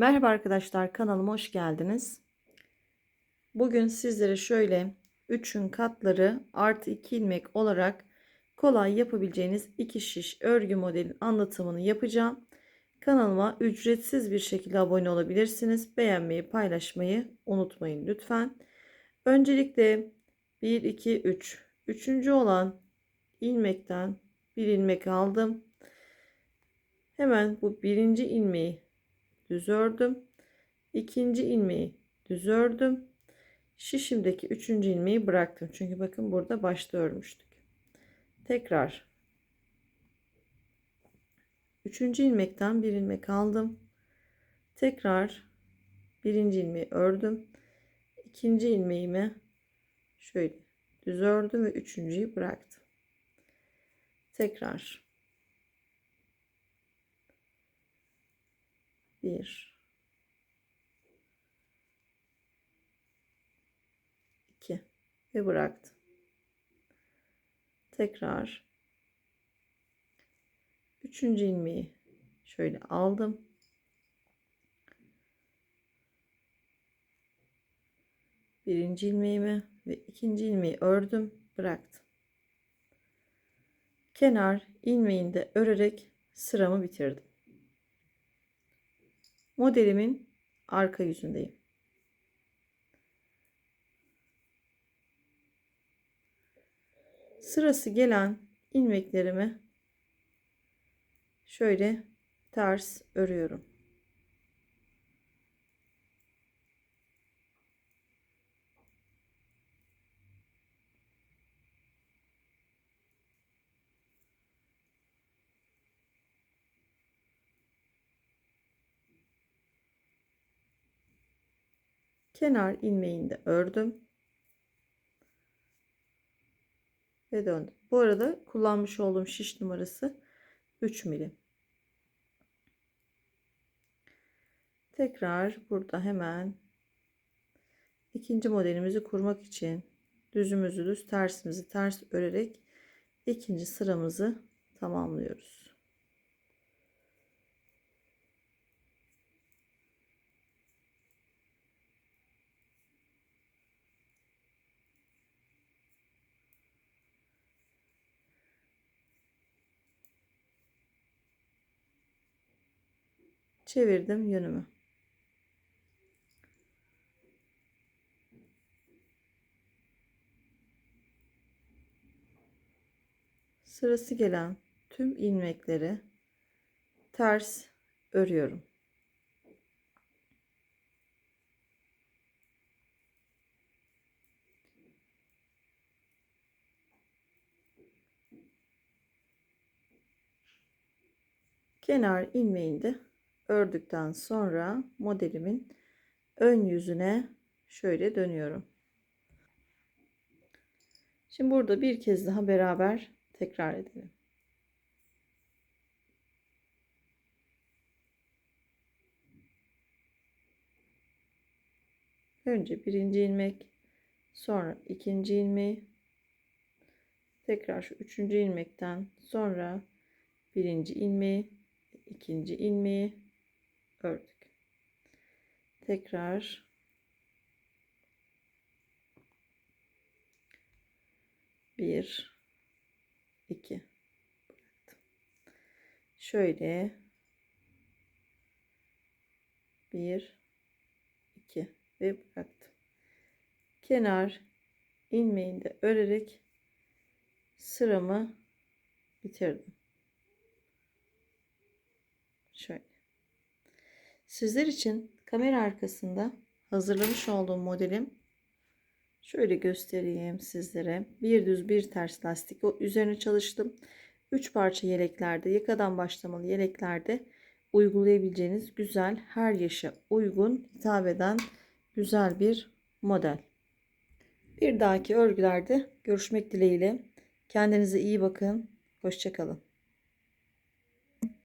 Merhaba arkadaşlar kanalıma hoş geldiniz. Bugün sizlere şöyle 3'ün katları artı 2 ilmek olarak kolay yapabileceğiniz 2 şiş örgü modelin anlatımını yapacağım. Kanalıma ücretsiz bir şekilde abone olabilirsiniz. Beğenmeyi paylaşmayı unutmayın lütfen. Öncelikle 1 2 3 üçüncü olan ilmekten bir ilmek aldım. Hemen bu birinci ilmeği düz ördüm. İkinci ilmeği düz ördüm. Şişimdeki üçüncü ilmeği bıraktım. Çünkü bakın burada başta örmüştük. Tekrar üçüncü ilmekten bir ilmek aldım. Tekrar birinci ilmeği ördüm. İkinci ilmeğimi şöyle düz ördüm ve üçüncüyü bıraktım. Tekrar bir iki ve bıraktım. Tekrar üçüncü ilmeği şöyle aldım. Birinci ilmeğimi ve ikinci ilmeği ördüm, bıraktım. Kenar ilmeğinde örerek sıramı bitirdim modelimin arka yüzündeyim. Sırası gelen ilmeklerimi şöyle ters örüyorum. Kenar ilmeğinde ördüm ve döndüm. Bu arada kullanmış olduğum şiş numarası 3 milim. Tekrar burada hemen ikinci modelimizi kurmak için düzümüzü düz tersimizi ters örerek ikinci sıramızı tamamlıyoruz. Çevirdim yönümü. Sırası gelen tüm ilmekleri ters örüyorum. Kenar ilmeğinde ördükten sonra modelimin ön yüzüne şöyle dönüyorum. Şimdi burada bir kez daha beraber tekrar edelim. Önce birinci ilmek, sonra ikinci ilmeği, tekrar şu üçüncü ilmekten sonra birinci ilmeği, ikinci ilmeği, ördük. Tekrar bir iki bıraktım. Şöyle bir iki ve bıraktım. Kenar ilmeğinde örerek sıramı bitirdim. Şöyle. Sizler için kamera arkasında hazırlamış olduğum modelim şöyle göstereyim sizlere. Bir düz bir ters lastik üzerine çalıştım. 3 parça yeleklerde yakadan başlamalı yeleklerde uygulayabileceğiniz güzel her yaşa uygun hitap eden güzel bir model. Bir dahaki örgülerde görüşmek dileğiyle. Kendinize iyi bakın. Hoşçakalın.